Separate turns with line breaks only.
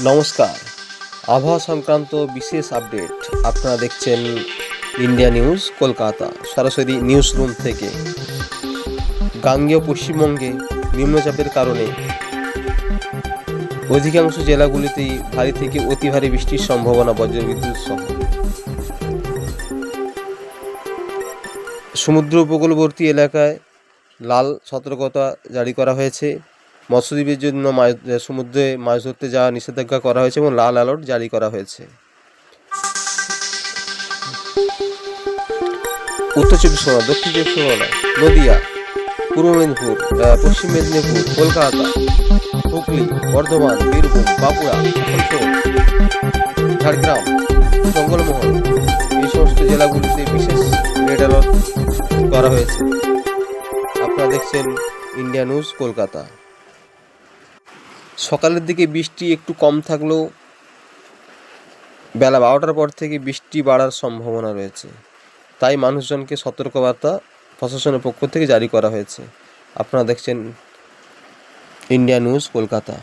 নমস্কার। আবহাওয়া সংক্রান্ত বিশেষ আপডেট আপনারা দেখছেন ইন্ডিয়া নিউজ কলকাতা, সরাসরি নিউজ রুম থেকে। গাঙ্গেয় পশ্চিমবঙ্গে নিম্নচাপের কারণে অধিকাংশ জেলাগুলিতেই ভারী থেকে অতি ভারী বৃষ্টির সম্ভাবনা বজ্রবিদ্যুৎ সহ। সমুদ্র উপকূলবর্তী এলাকায় লাল সতর্কতা জারি করা হয়েছে। মৎস্যজীবীর জন্য মাছ সমুদ্রে মাছ ধরতে যাওয়া নিষেধাজ্ঞা করা হয়েছে এবং লাল অ্যালার্ট জারি করা হয়েছে। উত্তর চব্বিশ পরগনা, দক্ষিণ চব্বিশ পরগনা, নদিয়া, পূর্ব মেদিনীপুর পশ্চিম মেদিনীপুর, কলকাতা, হুগলি, বর্ধমান, বীরভূম, বাঁকুড়া ঝাড়গ্রাম, জঙ্গলমহল এই সমস্ত জেলাগুলিতে বিশেষ রেড অ্যালার্ট করা হয়েছে। আপনারা দেখছেন ইন্ডিয়া নিউজ কলকাতা। সকালের দিকে বৃষ্টি একটু কম থাকলেও বেলা বারোটার পর থেকে বৃষ্টি বাড়ার সম্ভাবনা রয়েছে। তাই মানুষজনকে সতর্কবার্তা প্রশাসনের পক্ষ থেকে জারি করা হয়েছে। আপনারা দেখছেন ইন্ডিয়া নিউজ কলকাতা।